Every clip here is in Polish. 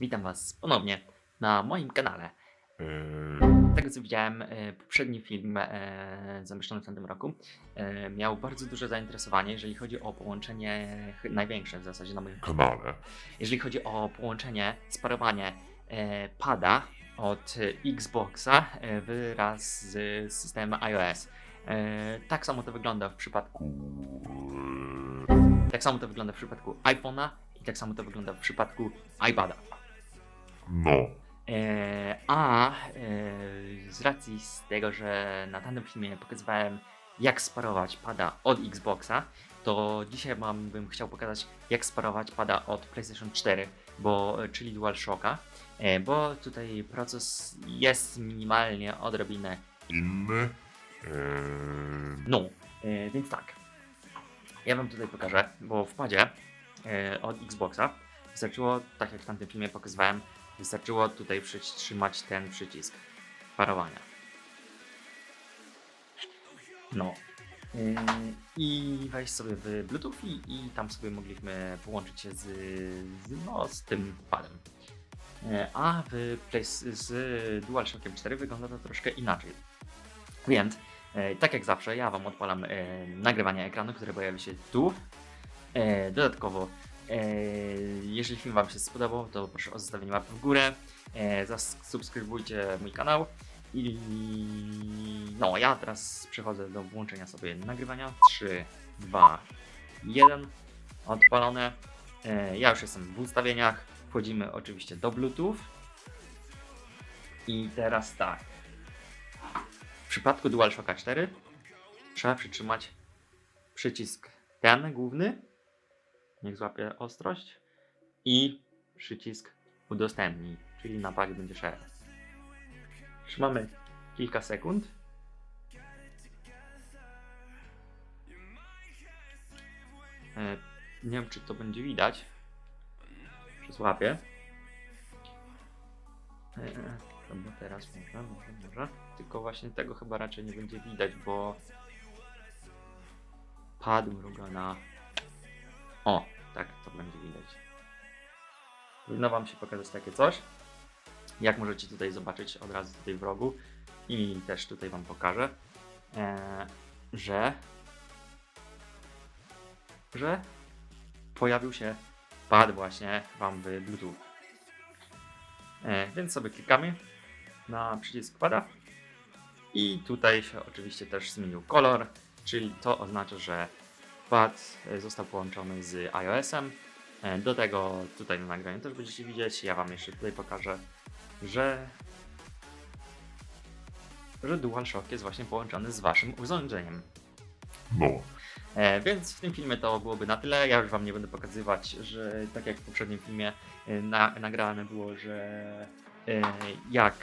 Witam Was ponownie na moim kanale. Z tego co widziałem, e, poprzedni film e, zamieszczony w tamtym roku e, miał bardzo duże zainteresowanie, jeżeli chodzi o połączenie, największe w zasadzie na moim kanale. jeżeli chodzi o połączenie, sparowanie pada od Xboxa wraz z systemem iOS. Tak samo to wygląda w przypadku Eee, tak samo to wygląda w przypadku iPhone'a i tak samo to wygląda w przypadku iPada. No. E, a e, z racji z tego, że na tamtym filmie pokazywałem jak sparować pada od Xboxa, to dzisiaj mam, bym chciał pokazać jak sparować pada od PlayStation 4, bo, czyli DualShocka, e, bo tutaj proces jest minimalnie odrobinę Inny. Eee, no, e, więc tak. Ja wam tutaj pokażę, bo w padzie e, od Xboxa wystarczyło, tak jak w tamtym filmie pokazywałem, wystarczyło tutaj przytrzymać ten przycisk parowania. No. E, I wejść sobie w Bluetooth i, i tam sobie mogliśmy połączyć się z, z, no, z tym padem. E, A w Place, z DualShockiem 4 wygląda to troszkę inaczej. Więc E, tak jak zawsze, ja Wam odpalam nagrywanie ekranu, które pojawi się tu. Dodatkowo, jeżeli film Wam się spodobał, to proszę o zostawienie łapy w górę. E, zasubskrybujcie mój kanał. I no, ja teraz przechodzę do włączenia sobie nagrywania. 3, 2, 1. Odpalone. E, ja już jestem w ustawieniach. Wchodzimy oczywiście do Bluetooth. I teraz tak. W przypadku DualShocka 4 trzeba przytrzymać przycisk ten główny, niech złapie ostrość, i przycisk udostępnij, czyli na padzie będzie share. Trzymamy kilka sekund. E, Nie wiem, czy to będzie widać. Czy złapie. E, teraz może, może, może. Tylko właśnie tego chyba raczej nie będzie widać, bo pad mruga na... O, tak, to będzie widać. Powinno Wam się pokazać takie coś. Jak możecie tutaj zobaczyć od razu tutaj w rogu i też tutaj Wam pokażę, e, że że pojawił się pad właśnie Wam w Bluetooth. E, więc sobie klikamy na przycisk pada i tutaj się oczywiście też zmienił kolor, czyli to oznacza, że pad e, został połączony z iOS-em. E, Do tego tutaj na nagraniu też będziecie widzieć. Ja Wam jeszcze tutaj pokażę, że że DualShock jest właśnie połączony z Waszym urządzeniem. no. E, więc w tym filmie to byłoby na tyle. Ja już Wam nie będę pokazywać, że tak jak w poprzednim filmie e, na, nagrane było, że jak.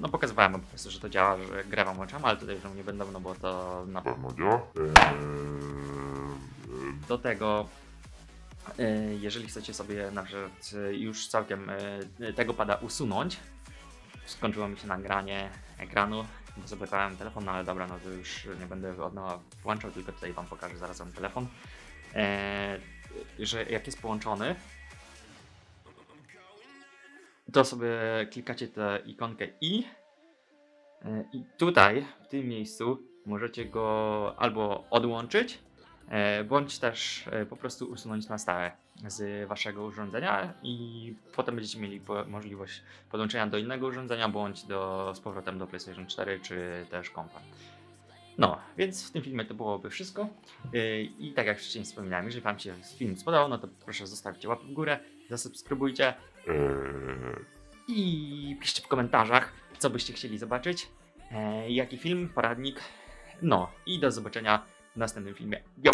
No pokazywałem po prostu, że to działa, że grę Wam oczami, ale tutaj już nie będę, no bo to na Na pewno działa. Do tego. e, Jeżeli chcecie sobie na przykład e, już całkiem e, tego pada usunąć, skończyło mi się nagranie ekranu, bo zablokowałem telefon, no ale dobra, no to już nie będę od nowa włączał, tylko tutaj Wam pokażę zaraz ten telefon. Że jak jest połączony, to sobie klikacie tę ikonkę i i tutaj, w tym miejscu, możecie go albo odłączyć, bądź też e, po prostu usunąć na stałe z waszego urządzenia i potem będziecie mieli po- możliwość podłączenia do innego urządzenia, bądź do, z powrotem do PlayStation 4 czy też kompa. No, więc w tym filmie to byłoby wszystko. Yy, I tak jak wcześniej wspominałem, jeżeli Wam się film spodobał, no to proszę zostawcie łapę w górę, zasubskrybujcie i piszcie w komentarzach, co byście chcieli zobaczyć, e, jaki film, poradnik. No i do zobaczenia w następnym filmie. Jo!